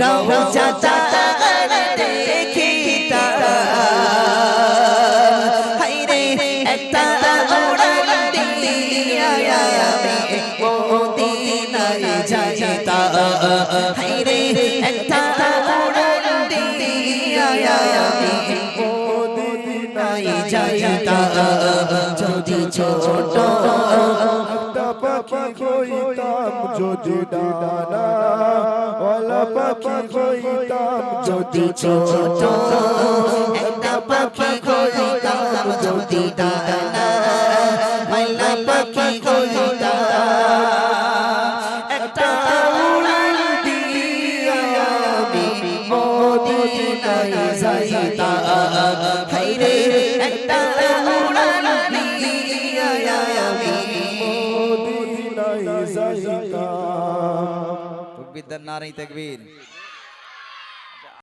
রওজা দেখিতা হাইরে একটা উড়ান দিয়া আমি যদি ছোট পাখি হইতাম যদি ডানা ওলা পাখি হইতাম যদি ছোট। একটা পাখি হইতাম যদি ডানা, মাইলা পাখি হইতাম একটা উড়ান দিয়া একটা যাইতাম দেন নারাই তাকবীর।